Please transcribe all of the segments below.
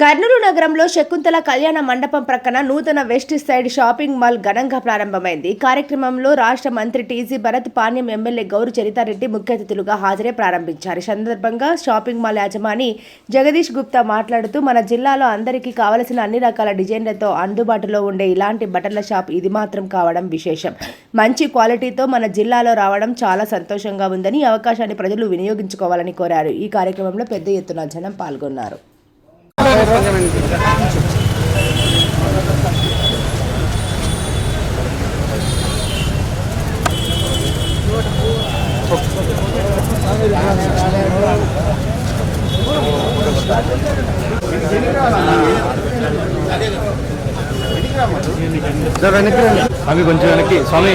కర్నూలు నగరంలో శకుంతల కళ్యాణ మండపం ప్రక్కన నూతన వెస్ట్ సైడ్ షాపింగ్ మాల్ ఘనంగా ప్రారంభమైంది. ఈ కార్యక్రమంలో రాష్ట్ర మంత్రి టీజీ భరత్ పాణ్యం ఎమ్మెల్యే గౌరు చరితారెడ్డి ముఖ్య అతిథులుగా హాజరై ప్రారంభించారు. ఈ సందర్భంగా షాపింగ్ మాల్ యాజమాని జగదీష్ గుప్తా మాట్లాడుతూ మన జిల్లాలో అందరికీ కావలసిన అన్ని రకాల డిజైన్లతో అందుబాటులో ఉండే ఇలాంటి బట్టల షాప్ ఇది మాత్రం కావడం విశేషం. మంచి క్వాలిటీతో మన జిల్లాలో రావడం చాలా సంతోషంగా ఉందని అవకాశాన్ని ప్రజలు వినియోగించుకోవాలని కోరారు. ఈ కార్యక్రమంలో పెద్ద ఎత్తున జనం పాల్గొన్నారు. అవి కొంచెం వెనక్కి. స్వామి.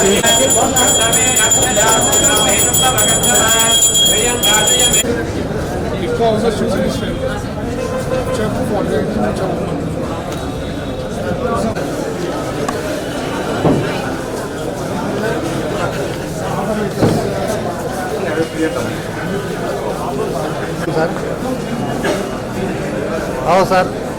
ప్రస్వజాతవేదోపఖ్యం నిర్జన్మమ అశోకస్తమఖ్యమావహ జీవనం సార్ అవు sir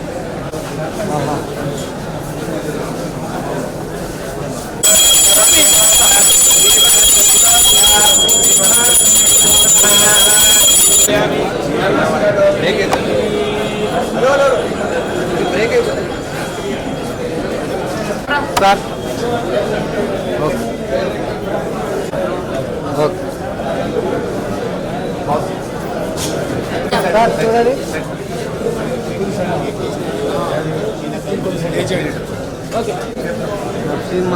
sir okay okay sir చూడండి నరసింహ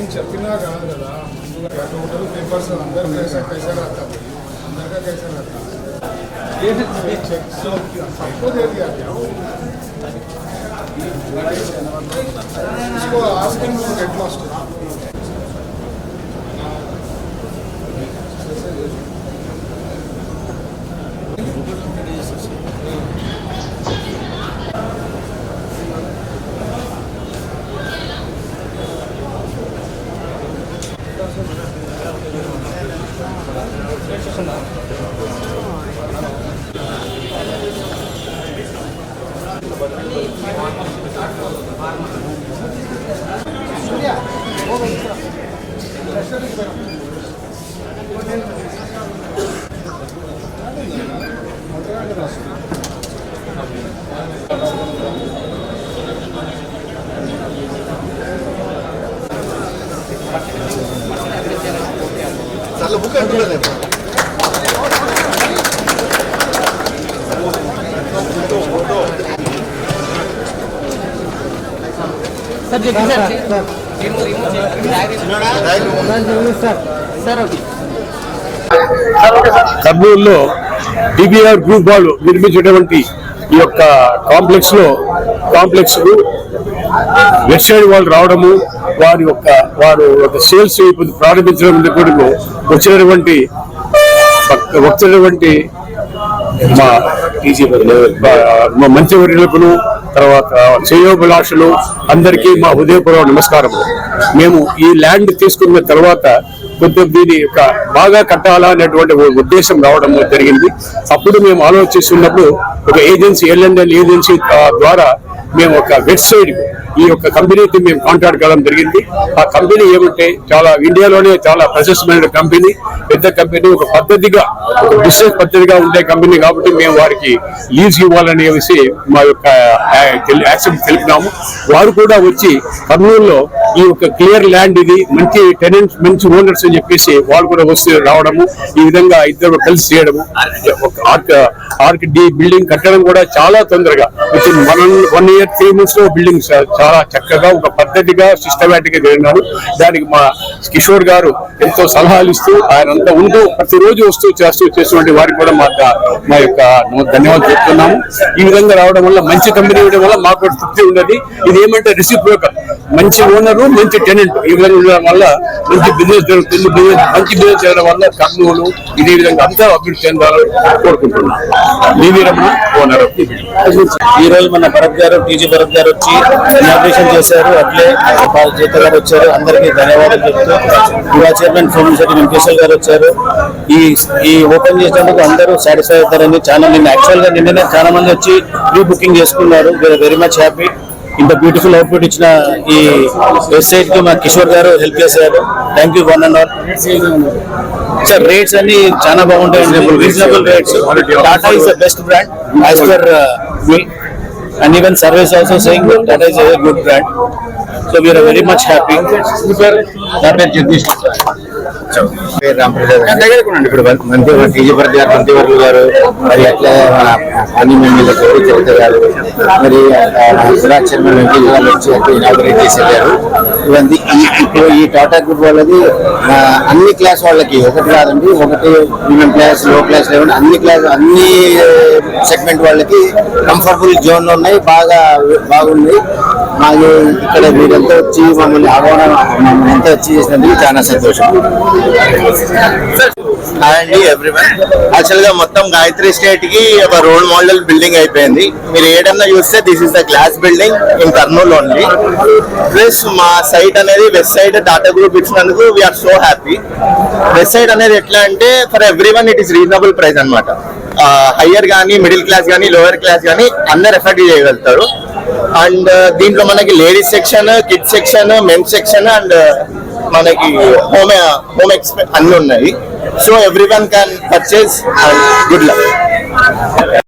నేను చెప్పినా కాదు కదా ముందుగా टोटल पेपर्स अंदर कैसा कैसा रहता है अंदर का कैसा रहता है ये चेक सबको दे दिया क्या इसको आस्किंग हेड मास्टर না चालू बुक आहे సార్ బుక్ కర్నూలులో డిబిఆర్ గ్రూప్ వాళ్ళు నిర్మించినటువంటి ఈ యొక్క కాంప్లెక్స్లో కాంప్లెక్స్ వెస్ట్ సైడ్ వాళ్ళు రావడము వారి యొక్క వారు ఒక సేల్స్ ప్రారంభించడం కూడా వచ్చినటువంటి వచ్చినటువంటి మా టీజీ మా తర్వాత శ్రేయోభిలాషులు అందరికీ మా హృదయపూర్వక నమస్కారము మేము ఈ ల్యాండ్ తీసుకున్న తర్వాత కొంచెం దీని యొక్క బాగా కట్టాలా అనేటువంటి ఒక ఉద్దేశం రావడం జరిగింది. అప్పుడు మేము ఆలోచిస్తున్నప్పుడు ఒక ఏజెన్సీ ఎల్ఎన్ఎల్ ఏజెన్సీ ద్వారా మేము ఒక వెబ్సైట్ ఈ యొక్క కంపెనీతో మేము కాంట్రాక్ట్ కావడం జరిగింది. ఆ కంపెనీ ఏమంటే చాలా ఇండియాలోనే చాలా ప్రశస్తమైన కంపెనీ. పెద్ద కంపెనీ ఒక పద్ధతిగా ఒక బిజినెస్ పద్ధతిగా ఉండే కంపెనీ కాబట్టి మేము వారికి లీజ్ ఇవ్వాలని వేసి మా యొక్క యాక్సెప్ట్ తెలిపినాము. వారు కూడా వచ్చి కర్నూలులో ఈ యొక్క క్లియర్ ల్యాండ్ ఇది మంచి టెనెంట్స్ మంచి ఓనర్స్ అని చెప్పేసి వాళ్ళు కూడా వస్తూ రావడము ఈ విధంగా ఇద్దరు కలిసి చేయడము. ఆర్క్ ఆర్క్ డి బిల్డింగ్ కట్టడం కూడా చాలా తొందరగా. With in one one year three మంత్స్లో బిల్డింగ్ చాలా చక్కగా ఒక పద్ధతిగా సిస్టమేటిక్గా జరిగినారు. దానికి మా కిషోర్ గారు ఎంతో సలహాలు ఇస్తూ ఆయన అంతా ఉంటూ ప్రతిరోజు వస్తూ చేస్తూ చేస్తున్నటువంటి వారికి కూడా మా మా యొక్క ధన్యవాదాలు చెప్తున్నాము. ఈ విధంగా రావడం వల్ల మంచి కంపెనీ ఇవ్వడం వల్ల మాకు తృప్తి ఉన్నది. ఇది ఏమంటే రిసిప్రోకల్ మంచి ఓనర్ మంచి టెనెంట్ ఈ విధంగా ఉండడం వల్ల మంచి బిజినెస్ జరుగుతుంది. బిజినెస్ మంచి బిజినెస్ చేయడం వల్ల కర్నూలు ఇదే విధంగా అంతా అభివృద్ధి చెందాలని కోరుకుంటున్నాను. మీ ఓనర్. ఈ రోజు మన భరత్ గారు టీజీ భరత్ గారు వచ్చి ఇనాగ్రేషన్ చేశారు. అట్లే జీత గారు వచ్చారు. అందరికీ ధన్యవాదాలు చెప్తూ యువ చైర్మన్ సోమశెట్టి వెంకటేశ్వర గారు వచ్చారు. ఈ ఈ ఓపెన్ చేసినందుకు అందరూ సాటిస్ఫై అవుతారని చాలా నిన్న యాక్చువల్గా నిన్ననే చాలా మంది వచ్చి ప్రీ బుకింగ్ చేసుకున్నారు వెరీ మచ్ హ్యాపీ ఇంత బ్యూటిఫుల్ అవుట్పుట్ ఇచ్చిన ఈ వెబ్సైట్కి మా కిషోర్ గారు హెల్ప్ చేశారు. Thank you one and all sir rates అన్ని చాలా బాగుంటాయి. Reasonable rates Tata is the best brand as per me and even service also saying Tata is a good brand so we are very much happy sir నా పేరు జగదీష్. ఇప్పుడు మంత్రి గారు మంత్రివర్యులు గారు మరి అట్లా మన అన్ని గౌరీ చరిత్ర గారు మరి సురాజ్ చైర్మన్ వెంకయ్య గారు వచ్చి అక్కడ ఇనాగరేట్ చేసి వెళ్ళారు ఇవన్నీ ఈ- ఇప్పుడు ఈ టాటా గ్రూప్ వాళ్ళది అన్ని క్లాస్ వాళ్ళకి ఒకటి కాదండి ఒకటి ప్రీమియం క్లాస్లో క్లాస్ లేవండి అన్ని క్లాస్ అన్ని సెగ్మెంట్ వాళ్ళకి కంఫర్టబుల్ జోన్ ఉన్నాయి బాగా బాగున్నాయి మాకు ఇక్కడ మీరంతా వచ్చి మమ్మల్ని ఆహ్వానం మమ్మల్ని అంతా వచ్చి చేసినందుకు చాలా సంతోషం. హాయ్ అండి ఎవ్రీవన్ యాక్చువల్గా మొత్తం గాయత్రి స్టేట్కి ఒక రోల్ మోడల్ బిల్డింగ్ అయిపోయింది. మీరు ఏడన్నా చూస్తే this is the glass building in Kurnool only plus మా సైట్ అనేది వెస్ట్ సైడ్ టాటా గ్రూప్ ఇచ్చినందుకు we are so happy west side అనేది ఎట్లా అంటే for everyone it is reasonable price అనమాట హయ్యర్ కానీ మిడిల్ క్లాస్ కానీ లోయర్ క్లాస్ కానీ అందరు ఎఫెక్ట్ చేయగలుగుతారు. అండ్ uh, దీంట్లో మనకి ladies section kids section men's section and uh, మనకి హోమ్ హోమ్ ఎక్స్పె అన్ని ఉన్నాయి. So everyone can purchase and good luck